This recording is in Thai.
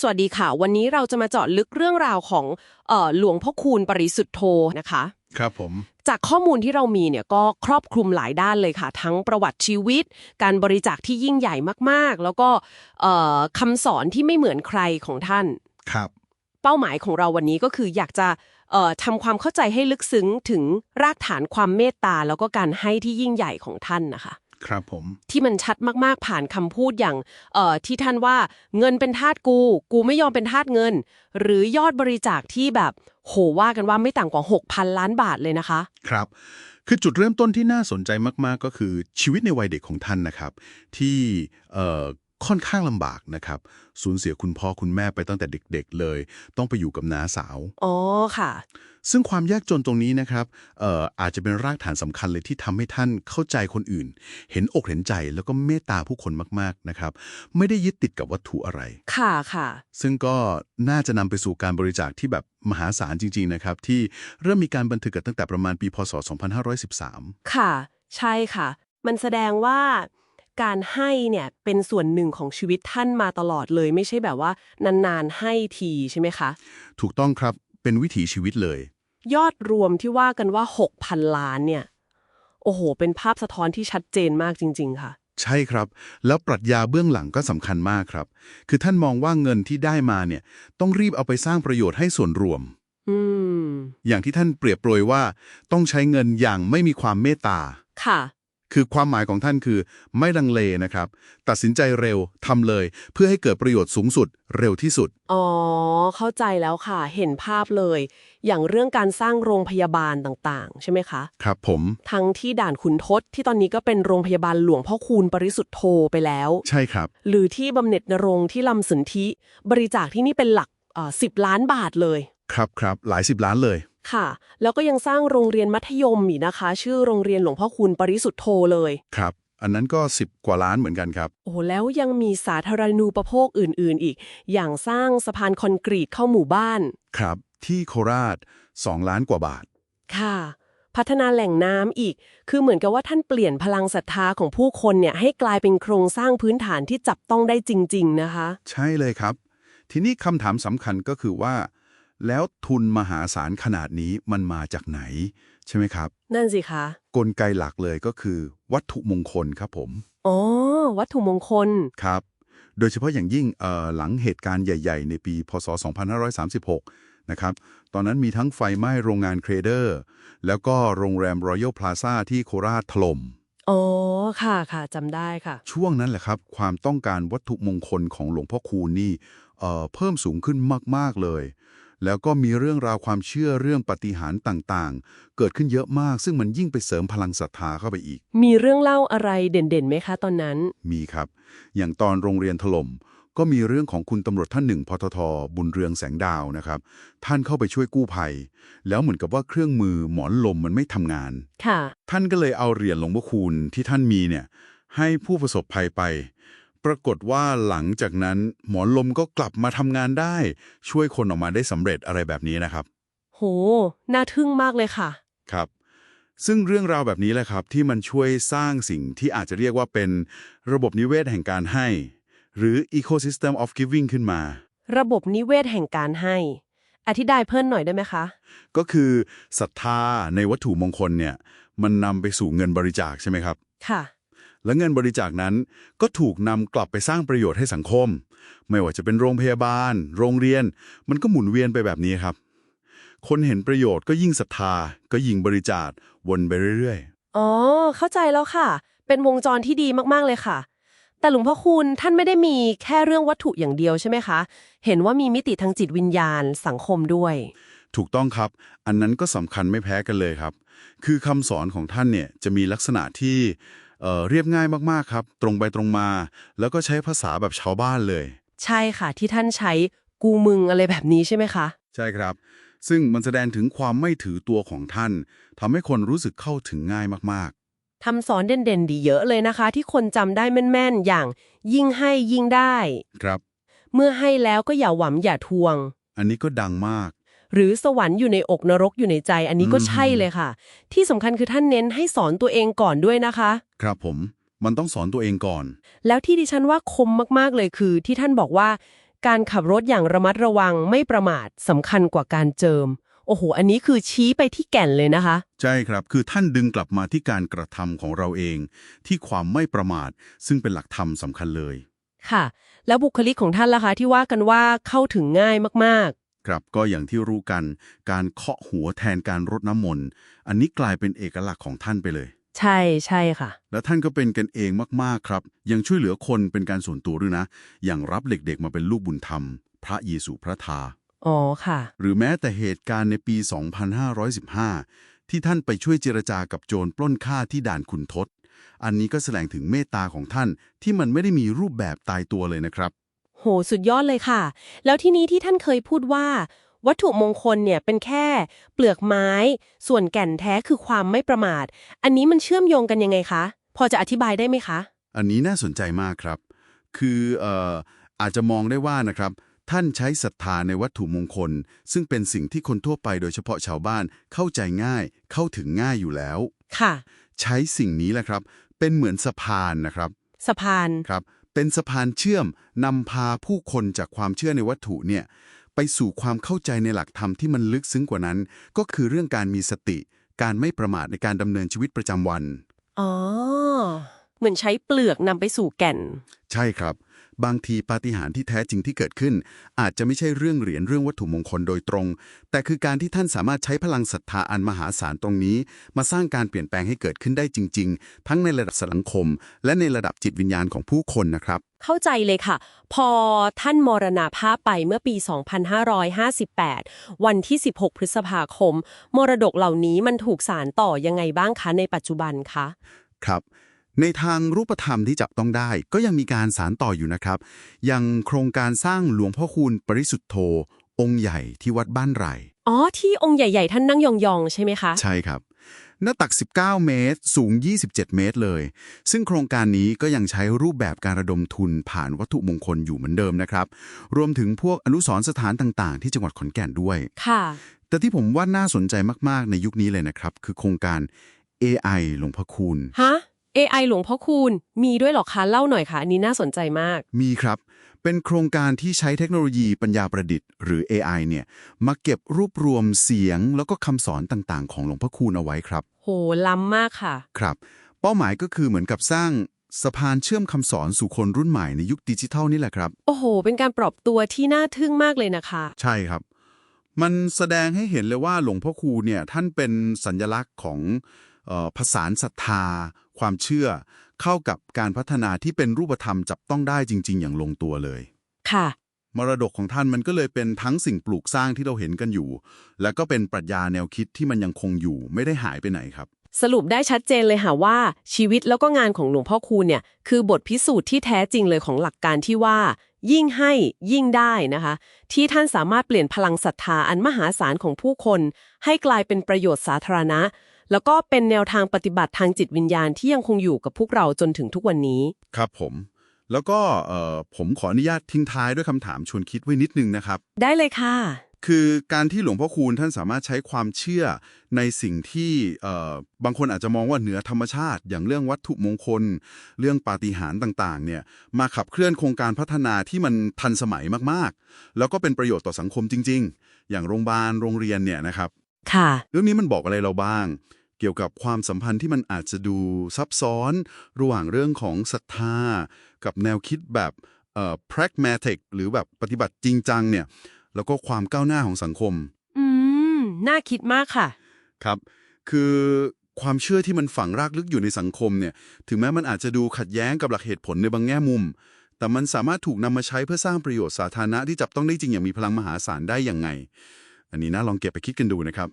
สวัสดีค่ะ วันนี้เราจะมาเจาะลึกเรื่องราวของเอ่อหลวงพ่อคูณปริสุทธโธนะคะ ครับผม จากข้อมูลที่เรามีเนี่ยก็ครอบคลุมหลายด้านเลยค่ะ ทั้งประวัติชีวิต การบริจาคที่ยิ่งใหญ่มากๆ แล้วก็เอ่อคำสอนที่ไม่เหมือนใครของท่าน ครับ เป้าหมายของเราวันนี้ก็คืออยากจะเอ่อทำความเข้าใจให้ลึกซึ้งถึงรากฐานความเมตตาแล้วก็การให้ที่ยิ่งใหญ่ของท่านนะคะ ครับผม ที่มันชัดมากๆผ่านคำพูดอย่างเอ่อที่ท่านว่าเงินเป็นทาสกู กูไม่ยอมเป็นทาสเงิน หรือยอดบริจาคที่แบบโหว่ากันว่าไม่ต่ำกว่า 6,000 ล้านบาทเลยนะคะ ครับ คือจุดเริ่มต้นที่น่าสนใจมาก ๆ ก็คือชีวิตในวัยเด็กของท่านนะครับ ที่เอ่อ ค่อนข้างลำบากนะครับ สูญเสียคุณพ่อคุณแม่ไปตั้งแต่เด็ก ๆ เลย ต้องไปอยู่กับน้าสาว อ๋อค่ะ ซึ่งความยากจนตรงนี้นะครับเอ่ออาจจะเป็นรากฐานสำคัญเลยที่ทำให้ท่านเข้าใจคนอื่น เห็นอกเห็นใจแล้วก็เมตตาผู้คนมากๆนะครับ ไม่ได้ยึดติดกับวัตถุอะไร ค่ะค่ะ ซึ่งก็น่าจะนำไปสู่การบริจาคที่แบบมหาศาลจริง ๆ นะครับ ที่เริ่มมีการบันทึกกันตั้งแต่ประมาณปีพศ 2513 ค่ะ ใช่ค่ะ มันแสดงว่า การให้เนี่ยเป็นส่วนหนึ่งของชีวิตท่านมาตลอดเลย ไม่ใช่แบบว่านานๆให้ทีใช่ไหมคะ ถูกต้องครับเป็นวิถีชีวิตเลย ยอดรวมที่ว่ากันว่า 6,000 ล้านเนี่ย โอ้โห เป็นภาพสะท้อนที่ชัดเจนมากจริง ๆ ค่ะ ใช่ครับ แล้วปรัชญาเบื้องหลังก็สำคัญมากครับ คือท่านมองว่าเงินที่ได้มาเนี่ยต้องรีบเอาไปสร้างประโยชน์ให้ส่วนรวมอืมอย่างที่ท่านเปรียบโปรยว่า ต้องใช้เงินอย่างไม่มีความเมตตาค่ะ คือความหมายของท่านคือไม่ลังเลนะครับ ตัดสินใจเร็วทำเลย เพื่อให้เกิดประโยชน์สูงสุดเร็วที่สุด อ๋อ เข้าใจแล้วค่ะ เห็นภาพเลย อย่างเรื่องการสร้างโรงพยาบาลต่างๆ ใช่ไหมคะ ครับผม ทั้งที่ด่านขุนทดที่ตอนนี้ก็เป็นโรงพยาบาลหลวงพ่อคูณปริสุทธโธไปแล้ว ใช่ครับ หรือที่บำเหน็จนรงค์ที่ลำสนธิบริจาคที่นี่เป็นหลักสิบล้านบาทเลย ครับครับหลายสิบล้านเลย ค่ะ แล้วก็ยังสร้างโรงเรียนมัธยมอีกนะคะ ชื่อโรงเรียนหลวงพ่อคูณปริสุทธโธเลย ครับ อันนั้นก็ 10 กว่าล้านเหมือนกันครับ โอ้แล้วยังมีสาธารณูปโภคอื่นๆ อีก อย่างสร้างสะพานคอนกรีตเข้าหมู่บ้าน ครับ ที่โคราช 2 ล้านกว่าบาท ค่ะ พัฒนาแหล่งน้ำอีก คือเหมือนกับว่าท่านเปลี่ยนพลังศรัทธาของผู้คนเนี่ยให้กลายเป็นโครงสร้างพื้นฐานที่จับต้องได้จริง ๆ นะคะ ใช่เลยครับ ทีนี้คำถามสำคัญก็คือว่า แล้วทุนมหาศาลขนาดนี้มันมาจากไหน ใช่ไหมครับ นั่นสิคะ กลไกหลักเลยก็คือ วัตถุมงคลครับผมอ๋อวัตถุมงคลครับ โดยเฉพาะอย่างยิ่งเอ่อหลังเหตุการณ์ใหญ่ ๆ ในปี พศ 2536 นะครับ ตอนนั้นมีทั้งไฟไหม้โรงงานเครเดอร์ แล้วก็โรงแรมรอยัลพลาซ่าที่โคราชถล่มอ๋อค่ะค่ะจำได้ค่ะ ช่วงนั้นแหละครับ ความต้องการวัตถุมงคลของหลวงพ่อคูณนี่เอ่อเพิ่มสูงขึ้นมาก ๆ เลย แล้วก็มีเรื่องราวความเชื่อเรื่องปาฏิหารย์ต่างๆ เกิดขึ้นเยอะมาก ซึ่งมันยิ่งไปเสริมพลังศรัทธาเข้าไปอีก มีเรื่องเล่าอะไรเด่นๆไหมคะตอนนั้น มีครับ อย่างตอนโรงเรียนถล่มก็มีเรื่องของคุณตำรวจท่านหนึ่งพทท บุญเรืองแสงดาวนะครับ ท่านเข้าไปช่วยกู้ภัย แล้วเหมือนกับว่าเครื่องมือหมอนลมมันไม่ทำงาน ค่ะ ท่านก็เลยเอาเหรียญหลวงพ่อคูณที่ท่านมีเนี่ยให้ผู้ประสบภัยไป ปรากฏว่าหลังจากนั้นหมอนลมก็กลับมาทำงานได้ ช่วยคนออกมาได้สำเร็จอะไรแบบนี้นะครับ โห น่าทึ่งมากเลยค่ะ ครับ ซึ่งเรื่องราวแบบนี้แหละครับ ที่มันช่วยสร้างสิ่งที่อาจจะเรียกว่าเป็นระบบนิเวศแห่งการให้ หรือ ecosystem of giving ขึ้นมา ระบบนิเวศแห่งการให้ อธิบายเพิ่มหน่อยได้ไหมคะ ก็คือศรัทธาในวัตถุมงคลเนี่ย มันนำไปสู่เงินบริจาคใช่ไหมครับ ค่ะ และเงินบริจาคนั้นก็ถูกนำกลับไปสร้างประโยชน์ให้สังคม ไม่ว่าจะเป็นโรงพยาบาล โรงเรียน มันก็หมุนเวียนไปแบบนี้ครับ คนเห็นประโยชน์ก็ยิ่งศรัทธา ก็ยิ่งบริจาควนไปเรื่อยอ๋อ เข้าใจแล้วค่ะ เป็นวงจรที่ดีมากๆเลยค่ะ แต่หลวงพ่อคูณท่านไม่ได้มีแค่เรื่องวัตถุอย่างเดียวใช่ไหมคะ เห็นว่ามีมิติทางจิตวิญญาณสังคมด้วยๆถูกต้องครับ อันนั้นก็สำคัญไม่แพ้กันเลยครับ คือคำสอนของท่านเนี่ยจะมีลักษณะที่ เอ่อเรียบง่ายมากๆครับ ตรงไปตรงมา แล้วก็ใช้ภาษาแบบชาวบ้านเลย ใช่ค่ะ ที่ท่านใช้กูมึงอะไรแบบนี้ใช่ไหมคะ ใช่ครับ ซึ่งมันแสดงถึงความไม่ถือตัวของท่านทำให้คนรู้สึกเข้าถึงง่ายมากทำสอนเด่นๆ ดีเยอะเลยนะคะ ที่คนจำได้แม่นๆ อย่าง ยิ่งให้ยิ่งได้ๆครับ เมื่อให้แล้วก็อย่าหวังอย่าทวง อันนี้ก็ดังมาก หรือสวรรค์อยู่ในอกนรกอยู่ในใจ อันนี้ก็อืมใช่เลยค่ะ ที่สำคัญคือท่านเน้นให้สอนตัวเองก่อนด้วยนะคะ ครับผมมันต้องสอนตัวเองก่อน แล้วที่ดิฉันว่าคมมากๆเลยคือ ที่ท่านบอกว่า การขับรถอย่างระมัดระวังไม่ประมาทสำคัญกว่าการเจิม โอ้โห อันนี้คือชี้ไปที่แก่นเลยนะคะ ใช่ครับ คือท่านดึงกลับมาที่การกระทำของเราเอง ที่ความไม่ประมาท ซึ่งเป็นหลักธรรมสำคัญเลย ค่ะ แล้วบุคลิกของท่านล่ะคะที่ว่ากันว่าเข้าถึงง่ายมาก ครับก็อย่างที่รู้กัน การเคาะหัวแทนการรดน้ำมนต์อันนี้กลายเป็นเอกลักษณ์ของท่านไปเลยๆใช่ใช่ค่ะ และท่านก็เป็นกันเองมากๆครับ ยังช่วยเหลือคนเป็นการส่วนตัวด้วยนะ อย่างรับเด็กๆมาเป็นลูกบุญธรรม พระเยซูพระทา อ๋อค่ะ หรือแม้แต่เหตุการณ์ในปี 2515 ที่ท่านไปช่วยเจรจากับโจรปล้นฆ่าที่ด่านขุนทศอันนี้ก็แสดงถึงเมตตาของท่านที่มันไม่ได้มีรูปแบบตายตัวเลยนะครับ โหสุดยอดเลยค่ะ แล้วที่นี้ที่ท่านเคยพูดว่า วัตถุมงคลเนี่ยเป็นแค่ เปลือกไม้ ส่วนแก่นแท้คือความไม่ประมาท อันนี้มันเชื่อมโยงกันยังไงคะ พอจะอธิบายได้ไหมคะ อันนี้น่าสนใจมากครับ คือเอ่ออาจจะมองได้ว่านะครับท่านใช้ศรัทธาในวัตถุมงคล ซึ่งเป็นสิ่งที่คนทั่วไปโดยเฉพาะชาวบ้านเข้าใจง่าย เข้าถึงง่ายอยู่แล้ว ค่ะ ใช้สิ่งนี้แหละครับ เป็นเหมือนสะพานนะครับ สะพานครับ เป็นสะพานเชื่อมนำพาผู้คนจากความเชื่อในวัตถุเนี่ยไปสู่ความเข้าใจในหลักธรรมที่มันลึกซึ้งกว่านั้น ก็คือเรื่องการมีสติ การไม่ประมาทในการดำเนินชีวิตประจำวัน อ๋อ เหมือนใช้เปลือกนำไปสู่แก่น ใช่ครับ บางทีปาฏิหาริย์ที่แท้จริงที่เกิดขึ้น อาจจะไม่ใช่เรื่องเหรียญเรื่องวัตถุมงคลโดยตรง แต่คือการที่ท่านสามารถใช้พลังศรัทธาอันมหาศาลตรงนี้ มาสร้างการเปลี่ยนแปลงให้เกิดขึ้นได้จริง ๆ ทั้งในระดับสังคม และในระดับจิตวิญญาณของผู้คนนะครับเข้าใจเลยค่ะ พอท่านมรณาภาพไปเมื่อปี 2558 วันที่ 16 พฤษภาคม มรดกเหล่านี้มันถูกสารต่อยังไงบ้างคะในปัจจุบันคะ ครับ ในทางรูปธรรมที่จับต้องได้ก็ยังมีการสารต่ออยู่นะครับอย่างโครงการสร้างหลวงพ่อคูณปริสุทธโธ องค์ใหญ่ที่วัดบ้านไร่อ๋อ ที่องค์ใหญ่ ๆ ท่านนั่งยองๆ ใช่ไหมคะ ใช่ครับ หน้าตัก 19 เมตร สูง 27 เมตรเลย ซึ่งโครงการนี้ก็ยังใช้รูปแบบการระดมทุนผ่านวัตถุมงคลอยู่เหมือนเดิมนะครับ รวมถึงพวกอนุสรณ์สถานต่างๆ ที่จังหวัดขอนแก่นด้วย ค่ะ แต่ที่ผมว่าน่าสนใจมากๆ ในยุคนี้เลยนะครับ คือโครงการ AI หลวงพ่อคูณ ฮะ AI หลวงพ่อคูณ มีด้วยเหรอคะเล่าหน่อยค่ะอันนี้น่าสนใจมาก มีครับ เป็นโครงการที่ใช้เทคโนโลยีปัญญาประดิษฐ์หรือ AI เนี่ยมาเก็บรวบรวมเสียงแล้วก็คำสอนต่างๆ ของหลวงพ่อคูณเอาไว้ครับ โหล้ำมากค่ะ ครับ เป้าหมายก็คือเหมือนกับสร้างสะพานเชื่อมคำสอนสู่คนรุ่นใหม่ในยุคดิจิทัลนี่แหละครับ โอ้โห เป็นการปรับตัวที่น่าทึ่งมากเลยนะคะ ใช่ครับ มันแสดงให้เห็นเลยว่าหลวงพ่อคูณเนี่ยท่านเป็นสัญลักษณ์ของเออ ผสานศรัทธา ความเชื่อ เข้ากับการพัฒนาที่เป็นรูปธรรมจับต้องได้จริง ๆ อย่างลงตัวเลย ค่ะ มรดกของท่านมันก็เลยเป็นทั้งสิ่งปลูกสร้างที่เราเห็นกันอยู่ และก็เป็นปรัชญาแนวคิดที่มันยังคงอยู่ไม่ได้หายไปไหนครับ สรุปได้ชัดเจนเลยค่ะว่า ชีวิตแล้วก็งานของหลวงพ่อคูณเนี่ย คือบทพิสูจน์ที่แท้จริงเลยของหลักการที่ว่า ยิ่งให้ยิ่งได้นะคะ ที่ท่านสามารถเปลี่ยนพลังศรัทธาอันมหาศาลของผู้คน ให้กลายเป็นประโยชน์สาธารณะ แล้วก็เป็นแนวทางปฏิบัติทางจิตวิญญาณที่ยังคงอยู่กับพวกเราจนถึงทุกวันนี้ ครับผม แล้วก็เอ่อผมขออนุญาตทิ้งท้ายด้วยคำถามชวนคิดไว้นิดนึงนะครับ ได้เลยค่ะ คือการที่หลวงพ่อคูณท่านสามารถใช้ความเชื่อในสิ่งที่เอ่อบางคนอาจจะมองว่าเหนือธรรมชาติ อย่างเรื่องวัตถุมงคล เรื่องปาฏิหาริย์ต่าง ๆ เนี่ยมาขับเคลื่อนโครงการพัฒนาที่มันทันสมัยมากๆ แล้วก็เป็นประโยชน์ต่อสังคมจริง ๆ อย่างโรงพยาบาลโรงเรียนเนี่ยนะครับค่ะ เรื่องนี้มันบอกอะไรเราบ้าง เกี่ยวกับความสัมพันธ์ที่มันอาจจะดูซับซ้อน ระหว่างเรื่องของศรัทธา กับแนวคิดแบบเอ่อ pragmatic หรือแบบปฏิบัติจริงจังเนี่ยแล้วก็ความก้าวหน้าของสังคม อืม น่าคิดมากค่ะ ครับ คือความเชื่อที่มันฝังรากลึกอยู่ในสังคมเนี่ย ถึงแม้มันอาจจะดูขัดแย้งกับหลักเหตุผลในบางแง่มุม แต่มันสามารถถูกนำมาใช้เพื่อสร้างประโยชน์สาธารณะที่จับต้องได้จริงอย่างมีพลังมหาศาลได้ยังไง อันนี้น่าลองเก็บไปคิดกันดูนะครับ